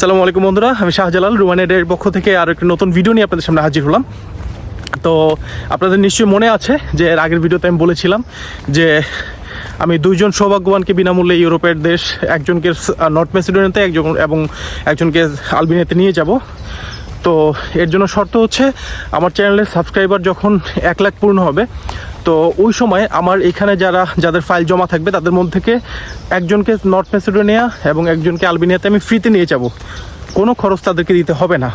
সালামু আলাইকুম বন্ধুরা, আমি শাহজালাল রুমানেডের পক্ষ থেকে আর একটি নতুন ভিডিও নিয়ে আপনাদের সামনে হাজির হলাম। তো আপনাদের নিশ্চয়ই মনে আছে যে এর আগের ভিডিওতে আমি বলেছিলাম যে আমি দুইজন সৌভাগ্যবানকে বিনামূল্যে ইউরোপের দেশ, একজনকে নর্থ মেসিডোনিয়াতে একজন এবং একজনকে আলবেনিয়াতে নিয়ে যাব। তো এর জন্য শর্ত হচ্ছে আমার চ্যানেলের সাবস্ক্রাইবার যখন এক লাখ পূর্ণ হবে তো ওই সময় আমার এখানে যারা, যাদের ফাইল জমা থাকবে, তাদের মধ্যে থেকে একজনকে নর্থ মেসিডোনিয়া এবং একজনকে আলবেনিয়াতে আমি ফ্রিতে নিয়ে যাব। কোনো খরচ তাদেরকে দিতে হবে না।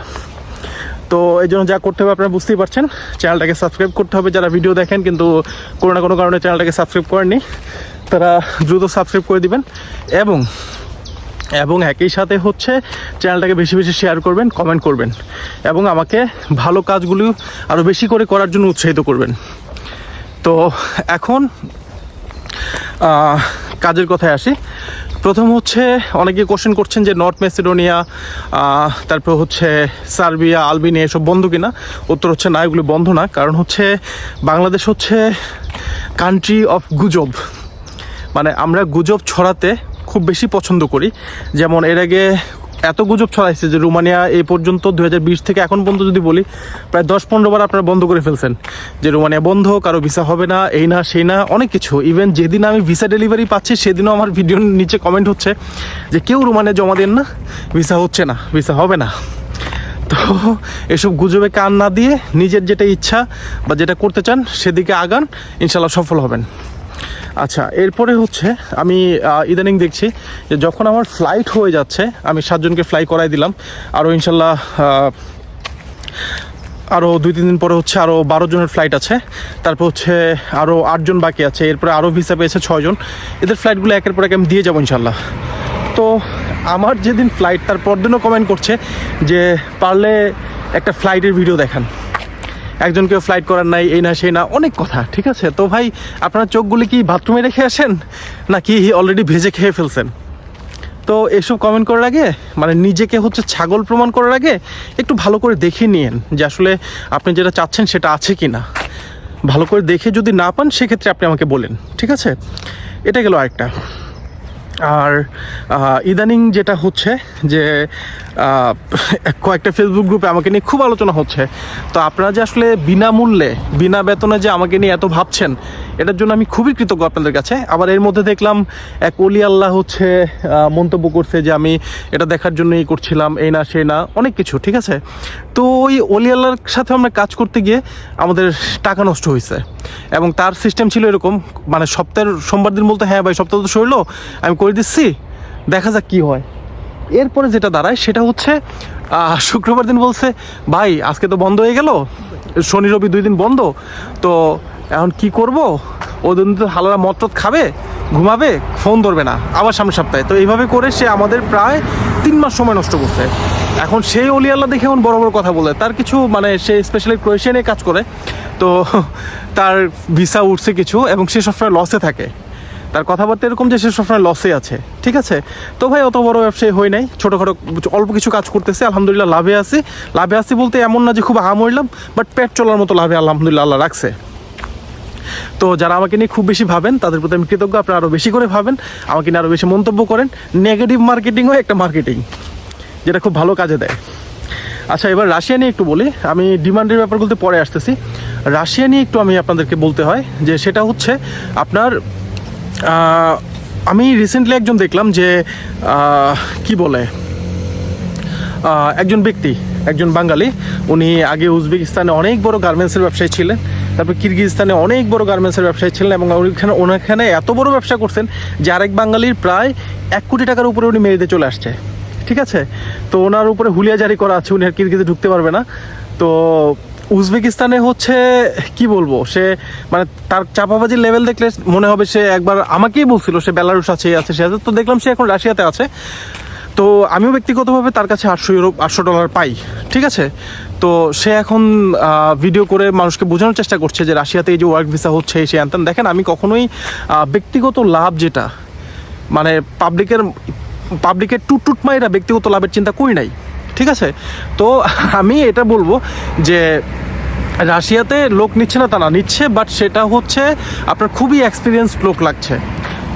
তো এই জন্য যা করতে হবে আপনারা বুঝতেই পারছেন। চ্যানেলটাকে সাবস্ক্রাইব করতে হবে। যারা ভিডিও দেখেন কিন্তু কোনো না কোনো কারণে চ্যানেলটাকে সাবস্ক্রাইব করেননি, তারা দ্রুত সাবস্ক্রাইব করে দিবেন। এবং এবং একই সাথে হচ্ছে চ্যানেলটাকে বেশি বেশি শেয়ার করবেন কমেন্ট করবেন। এবং আমাকে ভালো কাজগুলো আরও বেশি করে করার জন্য উৎসাহিত করবেন। তো এখন কাজের কথায় আসি। প্রথম হচ্ছে, অনেকে কোশ্চেন করছেন যে নর্থ মেসিডোনিয়া তারপর হচ্ছে সার্বিয়া, আলবেনিয়া এসব বন্ধ কিনা? উত্তর হচ্ছে না, এগুলো বন্ধ না। কারণ হচ্ছে, বাংলাদেশ হচ্ছে কান্ট্রি অফ গুজব। মানে আমরা গুজব ছড়াতে খুব বেশি পছন্দ করি। যেমন এর আগে এত গুজব ছড়াইছে যে রোমানিয়া এই পর্যন্ত দু হাজার বিশ থেকে এখন পর্যন্ত যদি বলি, প্রায় দশ পনেরো বার আপনারা বন্ধ করে ফেলছেন যে রোমানিয়া বন্ধ, কারও ভিসা হবে না, এই না, সেই না, অনেক কিছু। ইভেন যেদিন আমি ভিসা ডেলিভারি পাচ্ছি, সেদিনও আমার ভিডিওর নিচে কমেন্ট হচ্ছে যে কেউ রোমানিয়া জমা দেন না ভিসা হচ্ছে না ভিসা হবে না। তো এসব গুজবে কান না দিয়ে নিজের যেটা ইচ্ছা বা যেটা করতে চান, সেদিকে আগান ইনশাল্লাহ সফল হবেন। আচ্ছা এরপরে হচ্ছে আমি ইদানিং দেখছি যে যখন আমার ফ্লাইট হয়ে যাচ্ছে, আমি সাতজনকে ফ্লাই করাই দিলাম। আরও ইনশাল্লাহ আরও দুই, তিন দিন পরে হচ্ছে আরও বারো জনের ফ্লাইট আছে। তারপর হচ্ছে আরও আটজন বাকি আছে। এরপরে আরও ভিসা পেয়েছে ছয়জন এদের ফ্লাইটগুলো একের পর এক আমি দিয়ে যাব ইনশাল্লাহ। তো আমার যেদিন ফ্লাইট তার পরদিনও কমেন্ট করছে যে, পারলে একটা ফ্লাইটের ভিডিও দেখান। একজনকে ফ্লাইট করার নাই, এই না, সেই না, অনেক কথা, ঠিক আছে? তো ভাই, আপনার চোখগুলি কি বাথরুমে রেখে আসেন? নাকি অলরেডি ভেজে খেয়ে ফেলছেন? তো এসব কমেন্ট করার আগে মানে নিজেকে হচ্ছে ছাগল প্রমাণ করার আগে, একটু ভালো করে দেখে নিয়েন যে আসলে আপনি যেটা চাচ্ছেন সেটা আছে কি না ভালো করে দেখে যদি না পান, সেক্ষেত্রে আপনি আমাকে বলেন, ঠিক আছে? এটা গেল আরেকটা। আর ইদানিং যেটা হচ্ছে যে কয়েকটা ফেসবুক গ্রুপে আমাকে নিয়ে খুব আলোচনা হচ্ছে। তো আপনারা যে আসলে বিনামূল্যে, বিনা বেতনে যে আমাকে নিয়ে এত ভাবছেন, এটার জন্য আমি খুবই কৃতজ্ঞ আপনাদের কাছে। আবার এর মধ্যে দেখলাম এক অলি আল্লাহ হচ্ছে মন্তব্য করছে যে আমি এটা দেখার জন্যই করছিলাম, এই না সেই না, অনেক কিছু, ঠিক আছে? তো ওই আল্লাহর সাথে আমরা কাজ করতে গিয়ে আমাদের টাকা নষ্ট হয়েছে। এবং তার সিস্টেম ছিল এরকম মানে সপ্তাহের সোমবার দিন বলতে হ্যাঁ ভাই, সপ্তাহ তো সরলো, আমি করে দিচ্ছি, দেখা যাক কি হয়। এরপরে যেটা দাঁড়ায় সেটা হচ্ছে শুক্রবার দিন বলছে, ভাই, আজকে তো বন্ধ হয়ে গেল, শনি, রবি দুই দিন বন্ধ, তো এখন কি করব? ও দিন তো হালারা টদ খাবে, ঘুমাবে, ফোন ধরবে না, আবার সামনের সপ্তাহে। তো এইভাবে করে সে আমাদের প্রায় তিন মাস সময় নষ্ট করছে। এখন সেই অলি আল্লাহ দেখে এখন বড় বড় কথা বলে। তার কিছু মানে সে স্পেশালি ক্রোয়েশিয়ানে কাজ করে। তো তার ভিসা উঠছে কিছু এবং সে সবসময় লসে থাকে। তার কথাবার্তা এরকম যে সে সবসময় লসে আছে। ঠিক আছে? তো ভাই, অত বড় ব্যবসায়ী হই নাই। ছোটোখাটো অল্প কিছু কাজ করতেছে, আলহামদুলিল্লাহ লাভে আছি। লাভে আছি বলতে এমন না যে খুব হাম হইলাম বাট পেট চলার মতো লাভে আলহামদুলিল্লাহ আল্লাহ রাখছে। তো যারা আমাকে নিয়ে খুব বেশি ভাবেন, তাদের প্রতি আমি কৃতজ্ঞ। আপনারা আরও বেশি করে ভাবেন, আমাকে নিয়ে আরও বেশি মন্তব্য করেন। নেগেটিভ মার্কেটিংও একটা মার্কেটিং যেটা খুব ভালো কাজে দেয়। আচ্ছা এবার রাশিয়া নিয়ে একটু বলি। আমি ডিমান্ডের ব্যাপারগুলোতে পরে আসতেছি। রাশিয়া নিয়ে একটু আমি আপনাদেরকে বলতে হয় যে সেটা হচ্ছে আপনার আমি রিসেন্টলি একজন দেখলাম যে কি বলে একজন ব্যক্তি, একজন বাঙালি, উনি আগে উজবেকিস্তানে অনেক বড় গার্মেন্টসের ব্যবসায়ী ছিলেন, তারপর কিরগিজস্তানে অনেক বড় গার্মেন্টসের ব্যবসায়ী ছিলেন এবং ওইখানে, ওনাখানে এত বড় ব্যবসা করছেন যে আরেক বাঙালির প্রায় এক কোটি টাকার উপরে উনি মেরিতে চলে আসছে। ঠিক আছে? তো ওনার উপরে হুলিয়া জারি করা আছে, উনি আর কিরগিজে ঢুকতে পারবে না। তো উজবেকিস্তানে হচ্ছে, কি বলব, সে মানে তার চাপাবাজির লেভেল দেখলে মনে হবে সে একবার আমাকেই বলছিল, সে বেলারুস আছে আছে, সে আছে। তো দেখলাম সে এখন রাশিয়াতে আছে। তো আমিও ব্যক্তিগতভাবে তার কাছে আটশো ইউরো, আটশো ডলার পাই, ঠিক আছে? তো সে এখন ভিডিও করে মানুষকে বোঝানোর চেষ্টা করছে যে রাশিয়াতে এই যে ওয়ার্ক ভিসা হচ্ছে সে আনতেন। দেখেন, আমি কখনোই ব্যক্তিগত লাভ যেটা মানে পাবলিকের পাবলিকের টুট টুট মাইরা ব্যক্তিগত লাভের চিন্তা করি নাই। ঠিক আছে? তো আমি এটা বলব যে রাশিয়াতে লোক নিচ্ছে না তা না, নিচ্ছে বাট সেটা হচ্ছে আপনার খুবই এক্সপিরিয়েন্স লোক লাগছে।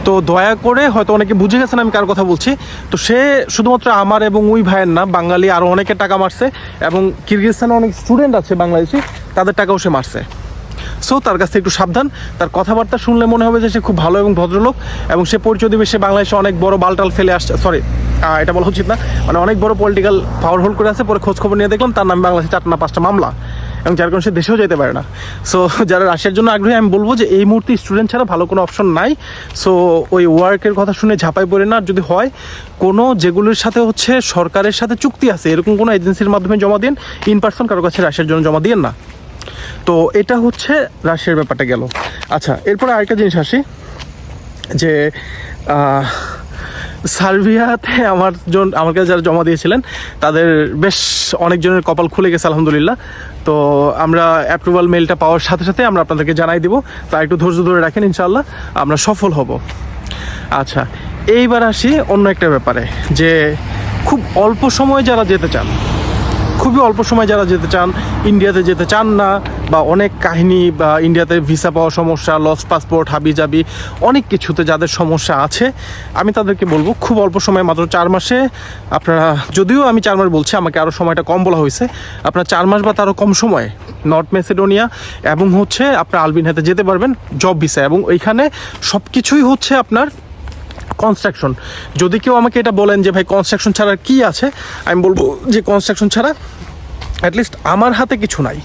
তো দয়া করে হয়তো অনেকে বুঝে গেছেন আমি কার কথা বলছি। তো সে শুধুমাত্র আমার এবং ওই ভাইয়ের না, বাঙালি আরও অনেকের টাকা মারছে এবং কিরগিজস্তানে অনেক স্টুডেন্ট আছে বাংলাদেশি, তাদের টাকাও সে মারছে। সো তার কাছ থেকে একটু সাবধান। তার কথাবার্তা শুনলে মনে হবে যে সে খুব ভালো এবং ভদ্রলোক এবং সে পরিচয় দিবে সে বাংলাদেশে অনেক বড় বালটাল ফেলে আসছে। সরি এটা বলা উচিত না। মানে অনেক বড় পলিটিক্যাল পাওয়ার হোল্ড করে আছে। পরে খোঁজ খবর নিয়ে দেখলাম তার নামে বাংলাদেশে চারটা না পাঁচটা মামলা। এবং যার কারণে সে দেশেও যেতে পারে না। সো যারা রাশিয়ার জন্য আগ্রহী, আমি বলব যে এই মুহূর্তে স্টুডেন্ট ছাড়া ভালো কোনো অপশন নাই। সো ওই ওয়ার্কের কথা শুনে ঝাঁপাই পড়ে না। যদি হয়, কোনো যেগুলোর সাথে হচ্ছে সরকারের সাথে চুক্তি আছে, এরকম কোনো এজেন্সির মাধ্যমে জমা দিন ইন পার্সন কারও কাছে রাশিয়ার জন্য জমা দিন না। তো এটা হচ্ছে রাশিয়ার ব্যাপারটা গেল। আচ্ছা এরপরে আরেকটা জিনিস আসি, যে সার্বিয়াতে আমার জন, আমার কাছে যারা জমা দিয়েছিলেন, তাদের বেশ অনেকজনের কপাল খুলে গেছে, আলহামদুলিল্লাহ। তো আমরা অ্যাপ্রুভাল মেলটা পাওয়ার সাথে সাথে আমরা আপনাদেরকে জানাই দিব। তা একটু ধৈর্য ধরে রাখেন ইনশাল্লাহ আমরা সফল হব। আচ্ছা এইবার আসি অন্য একটা ব্যাপারে, যে খুব অল্প সময় যারা যেতে চান, খুবই অল্প সময় যারা যেতে চান, ইন্ডিয়াতে যেতে চান না বা অনেক কাহিনী বা ইন্ডিয়াতে ভিসা পাওয়া সমস্যা লস্ট পাসপোর্ট হাবি জাবি অনেক কিছুতে যাদের সমস্যা আছে, আমি তাদেরকে বলব খুব অল্প সময়, মাত্র চার মাসে আপনারা, যদিও আমি চার মাস বলছি, আমাকে আরও সময়টা কম বলা হয়েছে, আপনার চার মাস বা তারও কম সময়ে নর্থ মেসিডোনিয়া এবং হচ্ছে আপনার আলবিনহাতে যেতে পারবেন জব ভিসা এবং ওইখানে সব কিছুই হচ্ছে আপনার কনস্ট্রাকশন যদি কেউ আমাকে এটা বলেন যে, ভাই কনস্ট্রাকশন ছাড়া কি আছে? আমি বলব যে কনস্ট্রাকশন ছাড়া অ্যাটলিস্ট আমার হাতে কিছু নাই।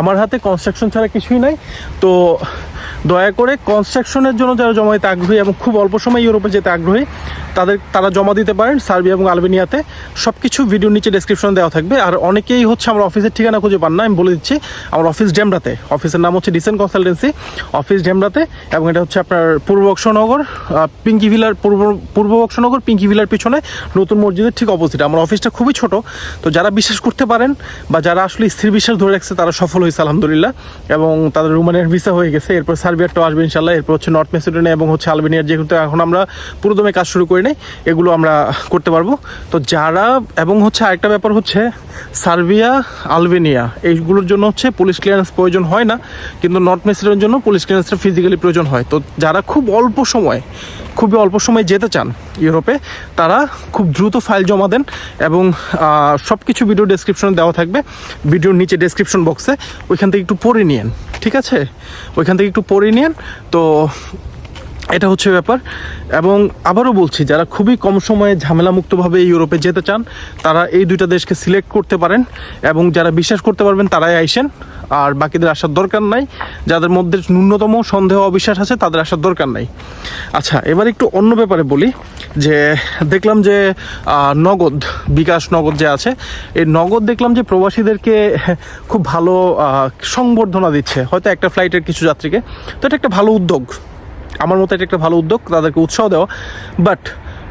আমার হাতে কনস্ট্রাকশন ছাড়া কিছুই নাই। তো দয়া করে কনস্ট্রাকশনের জন্য যারা জমা দিতে আগ্রহী এবং খুব অল্প সময় ইউরোপে যেতে আগ্রহী, তাদের, তারা জমা দিতে পারেন সার্বিয়া এবং আলবেনিয়াতে। সব কিছু ভিডিওর নিচে ডেসক্রিপশন দেওয়া থাকবে। আর অনেকেই হচ্ছে আমার অফিসের ঠিকানা খুঁজে পান না, আমি বলে দিচ্ছি, আমার অফিস ডেমরাতে। অফিসের নাম হচ্ছে ডিসেন্ট কনসালটেন্সি অফিস ডেমরাতে এবং এটা হচ্ছে আপনার পূর্ব অক্ষনগর পিঙ্কি ভিলার পূর্ব পূর্ব অক্ষনগর পিঙ্কি ভিলার পিছনে নতুন মসজিদের ঠিক অপোজিট আমার অফিসটা খুবই ছোট। তো যারা বিশ্বাস করতে পারেন বা যারা আসলে স্থির বিশ্বাস ধরে রাখছে, তারা সফল হয়েছে আলহামদুলিল্লাহ। এবং তাদের রুমানের ভিসা হয়ে গেছে। এরপর সার্বিয়ারটাও আসবে ইনশাল্লাহ এরপর হচ্ছে নর্থ মেসিডোনিয়া এবং হচ্ছে আলবেনিয়ার যেহেতু এখন আমরা পুরোদমে কাজ শুরু করি নাই, এগুলো আমরা করতে পারব। তো যারা, এবং হচ্ছে আরেকটা ব্যাপার হচ্ছে, সার্বিয়া, আলবেনিয়া, এইগুলোর জন্য হচ্ছে পুলিশ ক্লিয়ারেন্স প্রয়োজন হয় না। কিন্তু নর্থ মেসিডোনিয়ার জন্য পুলিশ ক্লিয়ারেন্সটা ফিজিক্যালি প্রয়োজন হয়। তো যারা খুব অল্প সময়, খুবই অল্প সময় যেতে চান ইউরোপে, তারা খুব দ্রুত ফাইল জমা দেন। এবং সব কিছু ভিডিও ডেসক্রিপশনে দেওয়া থাকবে। ভিডিওর নিচে ডেসক্রিপশন বক্সে ওইখান থেকে একটু পরে নিয়েন, ঠিক আছে? ওইখান থেকে একটু পরে নিয়েন, তো এটা হচ্ছে ব্যাপার। এবং আবারও বলছি, যারা খুবই কম সময়ে ঝামেলামুক্তভাবে ইউরোপে যেতে চান, তারা এই দুইটা দেশকে সিলেক্ট করতে পারেন এবং যারা বিশ্বাস করতে পারবেন তারাই আইসেন। আর বাকিদের আসার দরকার নাই। যাদের মধ্যে ন্যূনতম সন্দেহ অবিশ্বাস আছে, তাদের আসার দরকার নাই। আচ্ছা এবার একটু অন্য ব্যাপারে বলি যে, দেখলাম যে নগদ, বিকাশ নগদ যে আছে, এই নগদ দেখলাম যে প্রবাসীদেরকে খুব ভালো সংবর্ধনা দিচ্ছে। হয়তো একটা ফ্লাইটের কিছু যাত্রীকে। তো এটা একটা ভালো উদ্যোগ। আমার মতে এটা একটা ভালো উদ্যোগ, তাদেরকে উৎসাহ দেওয়া। বাট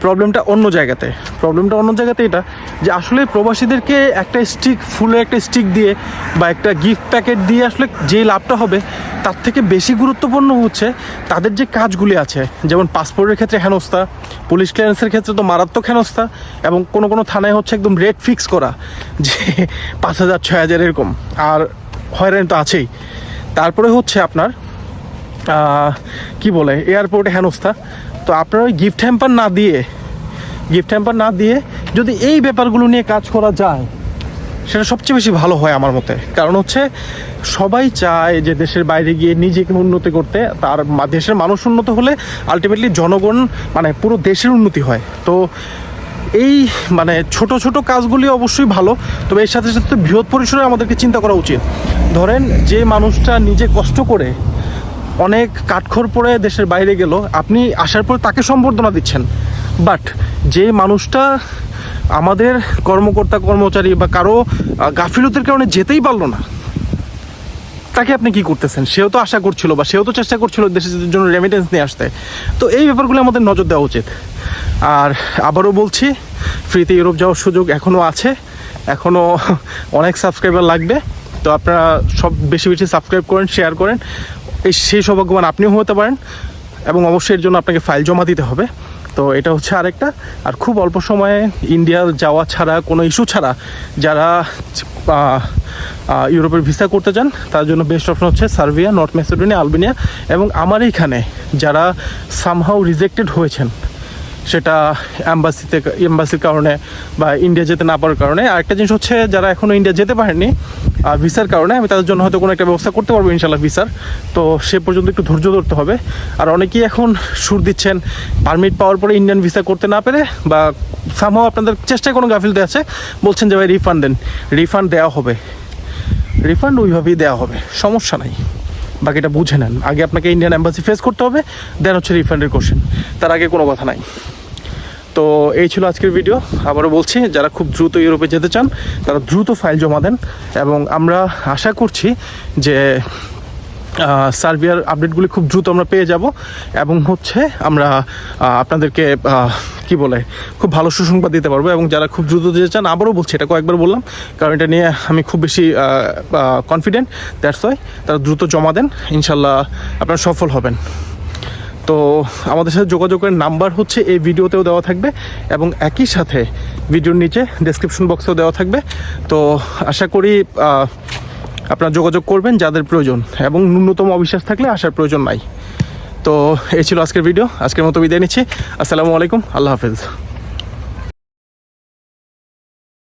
প্রবলেমটা অন্য জায়গাতে। প্রবলেমটা অন্য জায়গাতে এটা যে আসলে প্রবাসীদেরকে একটা স্টিক ফুলে একটা স্টিক দিয়ে বা একটা গিফট প্যাকেট দিয়ে আসলে যে লাভটা হবে, তার থেকে বেশি গুরুত্বপূর্ণ হচ্ছে তাদের যে কাজগুলি আছে। যেমন পাসপোর্টের ক্ষেত্রে হেনস্থা পুলিশ ক্লিয়ারেন্সের ক্ষেত্রে তো মারাত্মক হেনস্থা এবং কোনো কোনো থানায় হচ্ছে একদম রেট ফিক্স করা, যে পাঁচ হাজার, ছয় হাজার এরকম। আর হয়রানি তো আছেই। তারপরে হচ্ছে আপনার কি বলে এয়ারপোর্টে হেনস্থা তো আপনারা ওই গিফট হ্যাম্পার না দিয়ে গিফট হ্যাম্পার না দিয়ে যদি এই ব্যাপারগুলো নিয়ে কাজ করা যায়, সেটা সবচেয়ে বেশি ভালো হয় আমার মতে। কারণ হচ্ছে সবাই চায় যে দেশের বাইরে গিয়ে নিজেকে উন্নতি করতে, তার দেশের মানুষ উন্নত হলে আলটিমেটলি জনগণ মানে পুরো দেশের উন্নতি হয়। তো এই মানে ছোট ছোট কাজগুলি অবশ্যই ভালো, তবে এর সাথে সাথে বৃহৎ পরিসরে আমাদেরকে চিন্তা করা উচিত। ধরেন যে মানুষটা নিজে কষ্ট করে অনেক কাঠখড় পরে দেশের বাইরে গেল। আপনি আসার পর তাকে সম্বর্ধনা দিচ্ছেন। বাট যে মানুষটা আমাদের কর্মকর্তা, কর্মচারী বা কারও গাফিলতির কারণে যেতেই পারল না, তাকে আপনি কি করতেছেন? সেও তো আশা করছিল বা সেও তো চেষ্টা করছিল দেশের জন্য রেমিটেন্স নিয়ে আসতে। তো এই ব্যাপারগুলো আমাদের নজর দেওয়া উচিত। আর আবারও বলছি, ফ্রিতে ইউরোপ যাওয়ার সুযোগ এখনও আছে। এখনও অনেক সাবস্ক্রাইবার লাগবে। তো আপনারা সব বেশি বেশি সাবস্ক্রাইব করেন শেয়ার করেন। এই সেই সৌভাগ্যবান আপনিও হতে পারেন এবং অবশ্যই এর জন্য আপনাকে ফাইল জমা দিতে হবে। তো এটা হচ্ছে আরেকটা। আর খুব অল্প সময়ে ইন্ডিয়া যাওয়া ছাড়া, কোনো ইস্যু ছাড়া যারা ইউরোপের ভিসা করতে চান, তার জন্য বেস্ট অপশন হচ্ছে সার্বিয়া, নর্থ মেসিডোনিয়া আলবেনিয়া এবং আমার এইখানে যারা সামহাউ রিজেক্টেড হয়েছেন সেটা অ্যাম্বাসিতে এম্বাসির কারণে বা ইন্ডিয়া যেতে না পারার কারণে। আরেকটা জিনিস হচ্ছে, যারা এখনও ইন্ডিয়া যেতে পারেননি ভিসার কারণে, আমি তাদের জন্য হয়তো কোনো একটা ব্যবস্থা করতে পারব ইনশাল্লাহ ভিসার তো সে পর্যন্ত একটু ধৈর্য ধরতে হবে। আর অনেকেই এখন সুর দিচ্ছেন পারমিট পাওয়ার পরে ইন্ডিয়ান ভিসা করতে না পেরে বা সামহাও আপনাদের চেষ্টায় কোনো গাফিলতে আছে, বলছেন যে ভাই রিফান্ড দেন। রিফান্ড দেওয়া হবে। রিফান্ড ওইভাবেই দেওয়া হবে, সমস্যা নাই। বাকিটা বুঝে নেন। আগে আপনাকে ইন্ডিয়ান অ্যাম্বাসি ফেস করতে হবে দেন হচ্ছে রিফান্ডের কোশ্চেন তার আগে কোনো কথা নাই। তো এই ছিল আজকের ভিডিও আবারও বলছি যারা খুব দ্রুত ইউরোপে যেতে চান তারা দ্রুত ফাইল জমা দেন এবং আমরা আশা করছি যে আহ, সার্বিয়ার আপডেটগুলি খুব দ্রুত আমরা পেয়ে যাব এবং হচ্ছে আমরা আপনাদেরকে কি বলে, খুব ভালো সুসংবাদ দিতে পারব এবং যারা খুব দ্রুত যেতে চান, আবারও বলছি এটা কয়েকবার বললাম, কারণ এটা নিয়ে আমি খুব বেশি কনফিডেন্ট দ্যাটস ওয়াই তারা দ্রুত জমা দেন, ইনশাল্লাহ আপনারা সফল হবেন। তো আমাদের সাথে যোগাযোগের নাম্বার হচ্ছে, এই ভিডিওতেও দেওয়া থাকবে এবং একই সাথে ভিডিওর নিচে ডেসক্রিপশন বক্সেও দেওয়া থাকবে। তো আশা করি আপনারা যোগাযোগ করবেন যাদের প্রয়োজন এবং ন্যূনতম অবিশ্বাস থাকলে আসার প্রয়োজন নাই। তো এই ছিল আজকের ভিডিও আজকের মতো বিদায় নিচ্ছি। আসসালামু আলাইকুম। আল্লাহ হাফেজ।